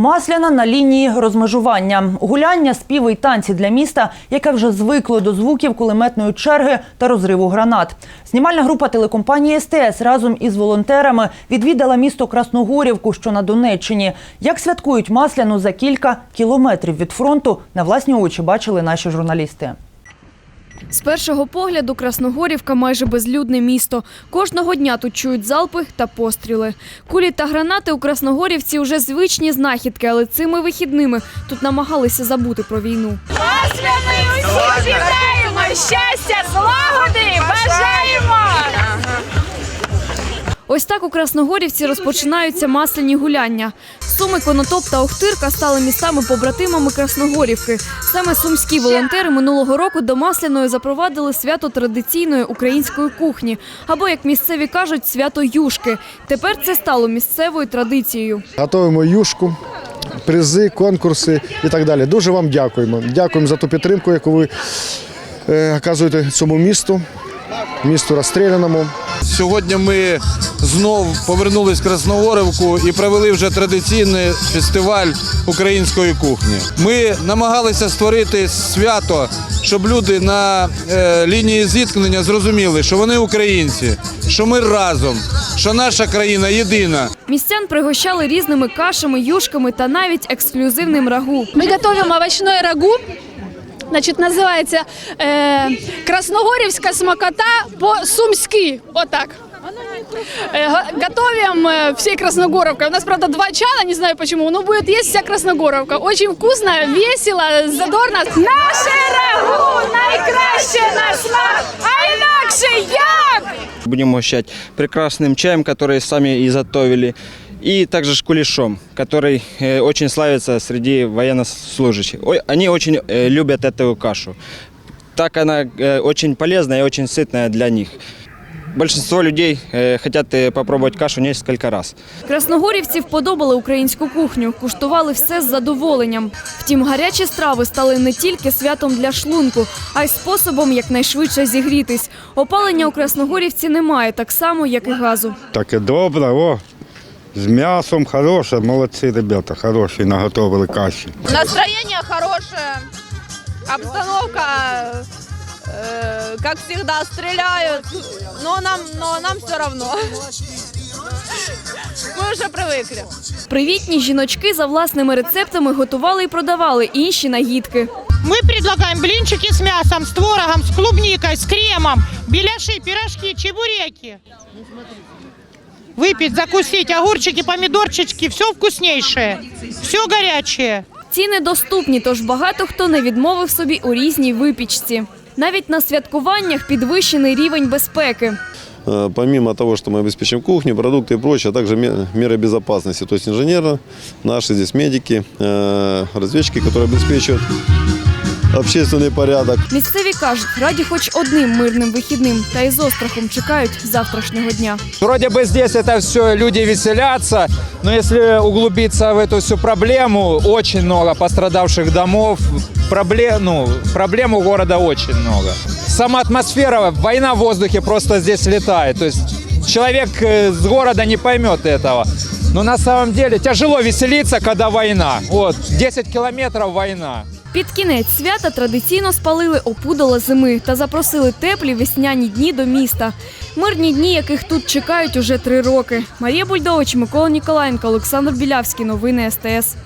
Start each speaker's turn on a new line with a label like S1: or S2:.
S1: Масляна на лінії розмежування. Гуляння, співи й танці для міста, яке вже звикло до звуків кулеметної черги та розриву гранат. Знімальна група телекомпанії СТС разом із волонтерами відвідала місто Красногорівку, що на Донеччині. Як святкують Масляну за кілька кілометрів від фронту, на власні очі бачили наші журналісти.
S2: З першого погляду Красногорівка майже безлюдне місто. Кожного дня тут чують залпи та постріли. Кулі та гранати у Красногорівці вже звичні знахідки, але цими вихідними тут намагалися забути про війну.
S3: Масляної усіх вітаємо! Щастя, злагоди! Бажаємо!
S2: Ось так у Красногорівці розпочинаються масляні гуляння. Суми, Конотоп та Охтирка стали містами-побратимами Красногорівки. Саме сумські волонтери минулого року до Масляної запровадили свято традиційної української кухні, або, як місцеві кажуть, свято юшки. Тепер це стало місцевою традицією.
S4: Готуємо юшку, призи, конкурси і так далі. Дуже вам дякуємо. Дякуємо за ту підтримку, яку ви е, оказуєте цьому місту, місту розстріляному.
S5: Сьогодні ми знов повернулись в Красногорівку і провели вже традиційний фестиваль української кухні. Ми намагалися створити свято, щоб люди на е, лінії зіткнення зрозуміли, що вони українці, що ми разом, що наша країна єдина.
S2: Містян пригощали різними кашами, юшками та навіть ексклюзивним рагу.
S6: Мы готовим овощное рагу. Значит, называется э, Красногорівська смакота по-сумски. Вот так. Э, го- готовим э, всей Красногоровкой. У нас, правда, два чана, не знаю почему, но будет есть вся Красногоровка. Очень вкусно, весело, задорно.
S3: Наше рагу найкраще на смак, а інакше як?
S7: Будем угощать прекрасным чаем, который сами изготовили, и также шкулешом, который э, очень славится среди военнослужащих. Ой, они очень э, любят эту кашу. Так она э, очень полезная и очень сытная для них. Большинство людей э, хотят э, попробовать кашу несколько раз.
S2: Красногорівці вподобали українську кухню, куштували все з задоволенням. Втім, гарячі страви стали не тільки святом для шлунку, а й способом якнайшвидше зігрітись. Опалення у Красногорівці немає, так само, як і газу.
S8: Таке добре, о, з м'ясом хороше, молодці ребята, хороші, наготовили каші.
S9: Настроение хорошее, обстановка, э, как всегда, стреляют, но нам, но нам все равно. Мы уже привыкли.
S2: Привітні жіночки за власними рецептами готували і продавали інші нагідки.
S10: Мы предлагаем блинчики с мясом, с творогом, с клубникой, с кремом, беляши, пирожки, чебуреки. Выпить, закусить, огурчики, помидорчики, все вкуснейшее, все горячее.
S2: Ціни доступні, тож багато хто не відмовив собі у різній випічці. Навіть на святкуваннях підвищений рівень безпеки.
S11: Э, Помимо того, что мы обеспечим кухню, продукты и прочее, а также ме- меры безопасности, то есть инженеры, наши здесь медики, э, разведчики, которые обеспечивают общественный порядок.
S2: Місцеві кажуть, раді хоч одним мирним вихідним, та й з острахом чекають завтрашнього дня.
S12: Вроде бы здесь это все люди веселятся, но если углубиться в эту всю проблему, очень много пострадавших домов, проблем, ну, проблем у города очень много. Сама атмосфера, война в воздухе просто здесь летает. То есть человек э, с города не поймет этого. Но на самом деле тяжело веселиться, когда война. Вот, 10 километров война.
S2: Під кінець свята традиційно спалили опудала зими та запросили теплі весняні дні до міста. Мирні дні, яких тут чекають уже три роки. Марія Бульдович, Микола Ніколаєнко, Олександр Білявський. Новини СТС.